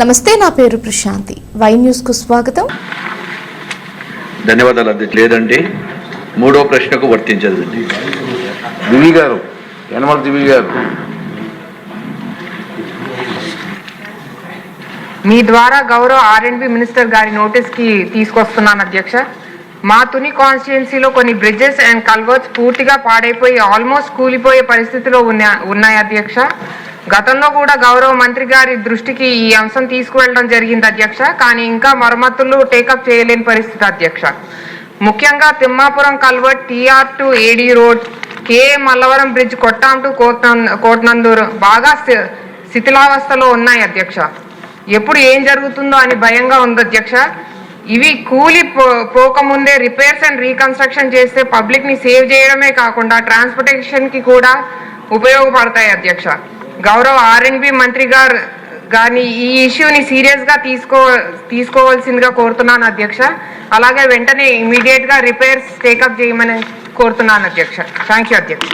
నమస్తే నా పేరు ప్రశాంతి. వై న్యూస్కు స్వాగతం. ధన్యవాదాలు అధ్యక్ష లేదండి. మూడో ప్రశ్నకు వర్తించదండి. దివి గారు యనమల దివి గారు. మీ ద్వారా గౌరవ ఆర్ఎండ్బి మినిస్టర్ గారి నోటీస్కి తీసుకొస్తున్నాను అధ్యక్ష. మా తుని కాన్స్టిట్యున్సీలో కొన్ని బ్రిడ్జెస్ అండ్ కల్వర్ట్స్ పూర్తిగా పాడైపోయి ఆల్మోస్ట్ కూలిపోయే పరిస్థితిలో ఉన్నా ఉన్నాయి అధ్యక్ష. గతంలో కూడా గౌరవ మంత్రి గారి దృష్టికి ఈ అంశం తీసుకువెళ్ళడం జరిగింది అధ్యక్ష. కానీ ఇంకా మరమ్మతులు టేకప్ చేయలేని పరిస్థితి అధ్యక్ష. ముఖ్యంగా Thimmapuram culvert T R to A D road K Mallavaram bridge Kottam to Kotnandur బాగా శిథిలావస్థలో ఉన్నాయి అధ్యక్ష. ఎప్పుడు ఏం జరుగుతుందో అని భయంగా ఉంది అధ్యక్ష. ఇవి కూలి పో- పోకముందే రిపేర్స్ అండ్ రీకన్స్ట్రక్షన్ చేస్తే పబ్లిక్ని సేవ్ చేయడమే కాకుండా ట్రాన్స్పోర్టేషన్కి కూడా ఉపయోగపడతాయి అధ్యక్ష. గౌరవ ఆర్ఎన్బి మంత్రి గారు గారిని ఈ ఇష్యూని సీరియస్గా తీసుకో తీసుకోవాల్సిందిగా కోరుతున్నాను అధ్యక్ష. అలాగే వెంటనే ఇమీడియట్గా రిపేర్స్ టేకప్ చేయమని కోరుతున్నాను అధ్యక్ష. థ్యాంక్ యూ అధ్యక్ష.